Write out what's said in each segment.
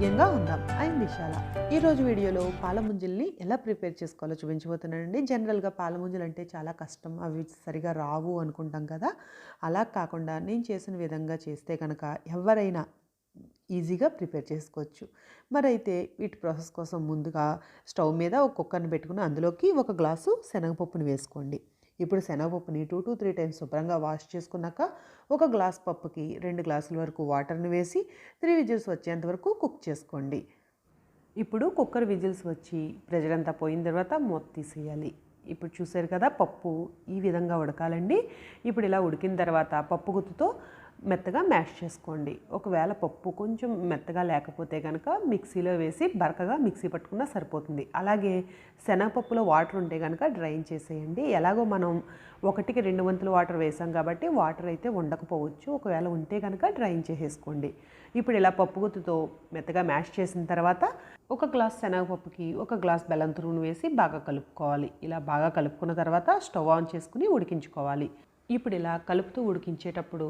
ఆరోగ్యంగా ఉందాం. ఐఎమ్ విశాల ఈరోజు వీడియోలో పాలముంజల్ని ఎలా ప్రిపేర్ చేసుకోవాలో చూపించబోతున్నానండి. జనరల్గా పాలముంజలు అంటే చాలా కష్టం. అవి సరిగా రావు అనుకుంటాం కదా. అలా కాకుండా నేను చేసిన విధంగా చేస్తే కనుక ఎవరైనా ఈజీగా ప్రిపేర్ చేసుకోవచ్చు. మరైతే వీటి ప్రాసెస్ కోసం ముందుగా స్టవ్ మీద ఒక కుక్కర్ని పెట్టుకుని అందులోకి ఒక గ్లాసు శనగపప్పును వేసుకోండి. ఇప్పుడు శనగపప్పుని టూ టు త్రీ టైమ్స్ శుభ్రంగా వాష్ చేసుకున్నాక ఒక గ్లాస్ పప్పుకి రెండు గ్లాసుల వరకు వాటర్ని వేసి త్రీ విజిల్స్ వచ్చేంత వరకు కుక్ చేసుకోండి. ఇప్పుడు కుక్కర్ విజిల్స్ వచ్చి ప్రెజర్ అంతా పోయిన తర్వాత మూత తీసేయాలి. ఇప్పుడు చూసారు కదా పప్పు ఈ విధంగా ఉడకాలండి. ఇప్పుడు ఇలా ఉడికిన తర్వాత పప్పు గుత్తుతో మెత్తగా మ్యాష్ చేసుకోండి. ఒకవేళ పప్పు కొంచెం మెత్తగా లేకపోతే కనుక మిక్సీలో వేసి బరకగా మిక్సీ పట్టుకున్నా సరిపోతుంది. అలాగే శనగపప్పులో వాటర్ ఉంటే కనుక డ్రైన్ చేసేయండి. ఎలాగో మనం ఒకటికి రెండు వంతులు వాటర్ వేసాం కాబట్టి వాటర్ అయితే ఉండకపోవచ్చు. ఒకవేళ ఉంటే కనుక డ్రైన్ చేసేసుకోండి. ఇప్పుడు ఇలా పప్పు గుత్తుతో మెత్తగా మ్యాష్ చేసిన తర్వాత ఒక గ్లాస్ శనగపప్పుకి ఒక గ్లాస్ బెల్లం తురుమును వేసి బాగా కలుపుకోవాలి. ఇలా బాగా కలుపుకున్న తర్వాత స్టవ్ ఆన్ చేసుకుని ఉడికించుకోవాలి. ఇప్పుడు ఇలా కలుపుతూ ఉడికించేటప్పుడు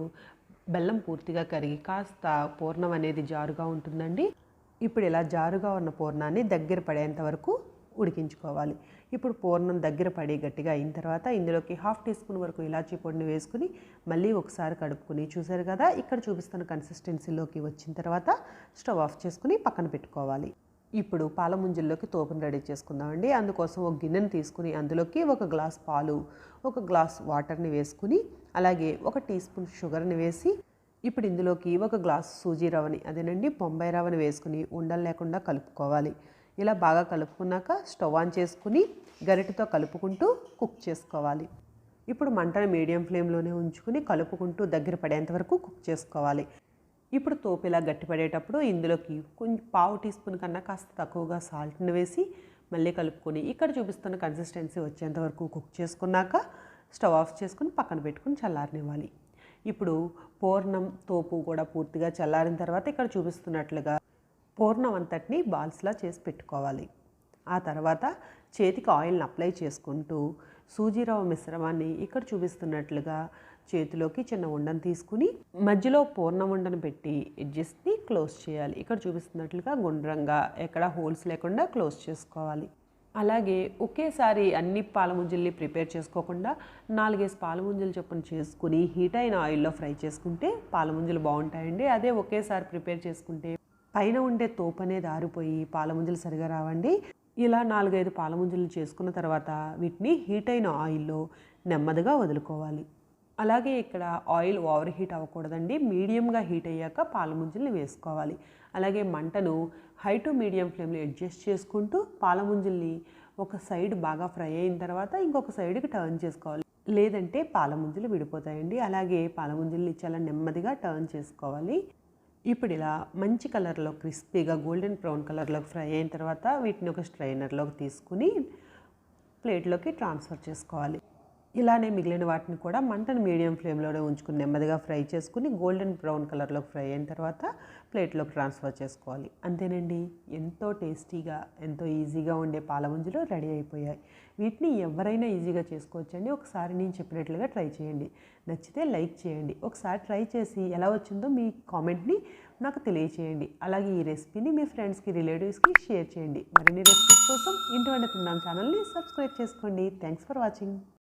బెల్లం పూర్తిగా కరిగి కాస్త పూర్ణం అనేది జారుగా ఉంటుందండి. ఇప్పుడు ఇలా జారుగా ఉన్న పూర్ణాన్ని దగ్గర పడేంత వరకు ఉడికించుకోవాలి. ఇప్పుడు పూర్ణం దగ్గర పడి గట్టిగా అయిన తర్వాత ఇందులోకి హాఫ్ టీ స్పూన్ వరకు ఇలాచీ పొడిని వేసుకుని మళ్ళీ ఒకసారి కడుపుకుని చూసారు కదా ఇక్కడ చూపిస్తున్న కన్సిస్టెన్సీలోకి వచ్చిన తర్వాత స్టవ్ ఆఫ్ చేసుకుని పక్కన పెట్టుకోవాలి. ఇప్పుడు పాల ముంజల్లోకి తోపును రెడీ చేసుకుందామండి. అందుకోసం ఒక గిన్నెను తీసుకుని అందులోకి ఒక గ్లాస్ పాలు ఒక గ్లాస్ వాటర్ని వేసుకుని అలాగే ఒక టీ స్పూన్ షుగర్ని వేసి ఇప్పుడు ఇందులోకి ఒక గ్లాస్ సూజీ రవ్వని అదేనండి బొంబాయి రవ్వని వేసుకుని ఉండలు లేకుండా కలుపుకోవాలి. ఇలా బాగా కలుపుకున్నాక స్టవ్ ఆన్ చేసుకుని గరిటతో కలుపుకుంటూ కుక్ చేసుకోవాలి. ఇప్పుడు మంటను మీడియం ఫ్లేమ్లోనే ఉంచుకుని కలుపుకుంటూ దగ్గర పడేంత వరకు కుక్ చేసుకోవాలి. ఇప్పుడు తోపు ఇలా గట్టిపడేటప్పుడు ఇందులోకి కొంచెం పావు టీ స్పూన్ కన్నా కాస్త తక్కువగా సాల్ట్ని వేసి మళ్ళీ కలుపుకొని ఇక్కడ చూపిస్తున్న కన్సిస్టెన్సీ వచ్చేంత వరకు కుక్ చేసుకున్నాక స్టవ్ ఆఫ్ చేసుకుని పక్కన పెట్టుకుని చల్లారనివ్వాలి. ఇప్పుడు పూర్ణం తోపు కూడా పూర్తిగా చల్లారిన తర్వాత ఇక్కడ చూపిస్తున్నట్లుగా పూర్ణం అంతటిని బాల్స్లా చేసి పెట్టుకోవాలి. ఆ తర్వాత చేతికి ఆయిల్ని అప్లై చేసుకుంటూ సూజీరావు మిశ్రమాన్ని ఇక్కడ చూపిస్తున్నట్లుగా చేతిలోకి చిన్న ఉండను తీసుకుని మధ్యలో పూర్ణం ఉండను పెట్టి ఎడ్జెస్ని క్లోజ్ చేయాలి. ఇక్కడ చూపిస్తున్నట్లుగా గుండ్రంగా ఎక్కడ హోల్స్ లేకుండా క్లోజ్ చేసుకోవాలి. అలాగే ఒకేసారి అన్ని పాలముంజల్ని ప్రిపేర్ చేసుకోకుండా నాలుగేసి పాలముంజలు చొప్పున చేసుకుని హీట్ అయిన ఆయిల్లో ఫ్రై చేసుకుంటే పాలముంజలు బాగుంటాయండి. అదే ఒకేసారి ప్రిపేర్ చేసుకుంటే పైన ఉండే తోపు అనేది ఆరిపోయి పాలముంజలు సరిగా రావండి. ఇలా నాలుగైదు పాలముంజలు చేసుకున్న తర్వాత వీటిని హీట్ అయిన ఆయిల్లో నెమ్మదిగా వదులుకోవాలి. అలాగే ఇక్కడ ఆయిల్ ఓవర్ హీట్ అవ్వకూడదండి. మీడియంగా హీట్ అయ్యాక పాలముంజల్ని వేసుకోవాలి. అలాగే మంటను హై టు మీడియం ఫ్లేమ్లో అడ్జస్ట్ చేసుకుంటూ పాలముంజల్ని ఒక సైడ్ బాగా ఫ్రై అయిన తర్వాత ఇంకొక సైడ్కి టర్న్ చేసుకోవాలి. లేదంటే పాలముంజలు విడిపోతాయండి. అలాగే పాలముంజల్ని చాలా నెమ్మదిగా టర్న్ చేసుకోవాలి. ఇప్పుడు ఇలా మంచి కలర్లో క్రిస్పీగా గోల్డెన్ బ్రౌన్ కలర్లోకి ఫ్రై అయిన తర్వాత వీటిని ఒక స్ట్రైనర్లోకి తీసుకుని ప్లేట్లోకి ట్రాన్స్ఫర్ చేసుకోవాలి. ఇలానే మిగిలిన వాటిని కూడా మంటను మీడియం ఫ్లేమ్లోనే ఉంచుకుని నెమ్మదిగా ఫ్రై చేసుకుని గోల్డెన్ బ్రౌన్ కలర్లోకి ఫ్రై అయిన తర్వాత ప్లేట్లోకి ట్రాన్స్ఫర్ చేసుకోవాలి. అంతేనండి. ఎంతో టేస్టీగా ఎంతో ఈజీగా ఉండే పాలముంజలు రెడీ అయిపోయాయి. వీటిని ఎవరైనా ఈజీగా చేసుకోవచ్చండి. ఒకసారి నేను చెప్పినట్లుగా ట్రై చేయండి. నచ్చితే లైక్ చేయండి. ఒకసారి ట్రై చేసి ఎలా వచ్చిందో మీ కామెంట్ని నాకు తెలియచేయండి. అలాగే ఈ రెసిపీని మీ ఫ్రెండ్స్కి రిలేటివ్స్కి షేర్ చేయండి. మరిన్ని రెసిపీస్ కోసం ఇంటి వంట తిందాం ఛానల్ని సబ్స్క్రైబ్ చేసుకోండి. Thanks for watching.